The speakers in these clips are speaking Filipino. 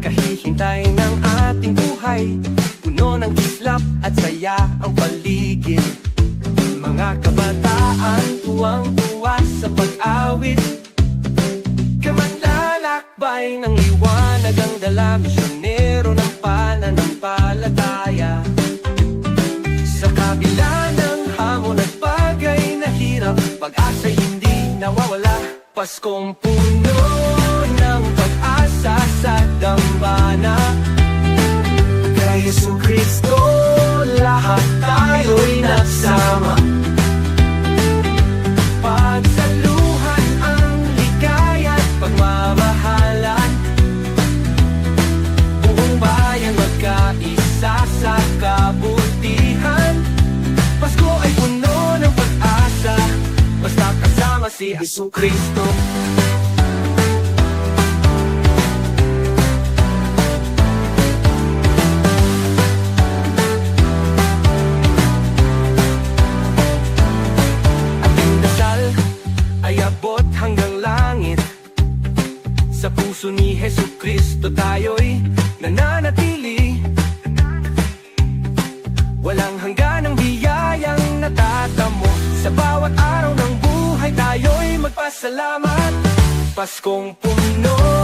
nakahihintay ng ating buhay. Puno ng kislap at saya ang paligid. Mga kabataan tuwang-tuwa sa pag-awit. Kamaglalakbay ng liwanag ang dala Misyonero ng pananampalataya. Sa kabila ng hamon at bagay na hirap Pag-asa'y hindi nawawala Paskong puno dambana Kay Yesu Kristo lahat tayo'y nagsama. Pagsaluhan ang ligaya at pagmamahalan. Buong bayan magkaisa sa kabutihan. Pasko ay puno ng pag-asa. Basta kasama si Yesu Kristo puso ni Hesu Kristo tayo'y nananatili. Walang hangganang biyayang natatamo. Sa bawat araw ng buhay tayo'y magpasalamat. Paskong puno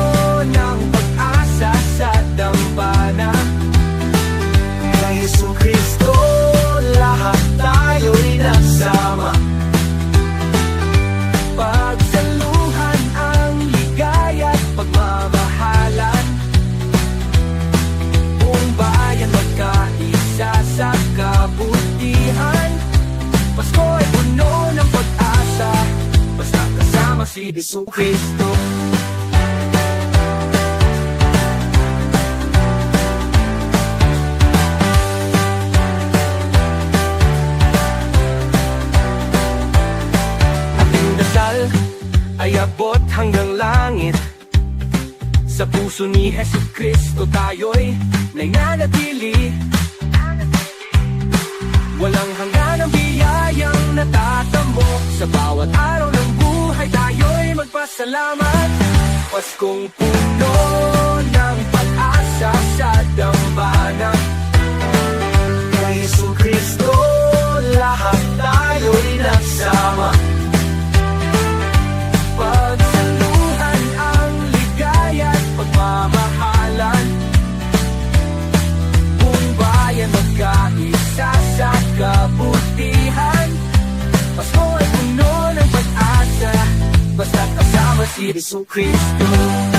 si Jesu Kristo Ating dasal ay abot hanggang langit. Sa puso ni Hesu Kristo tayo'y nananatili magpasalamat Paskong puno ng pag-asa sa dambana ay puno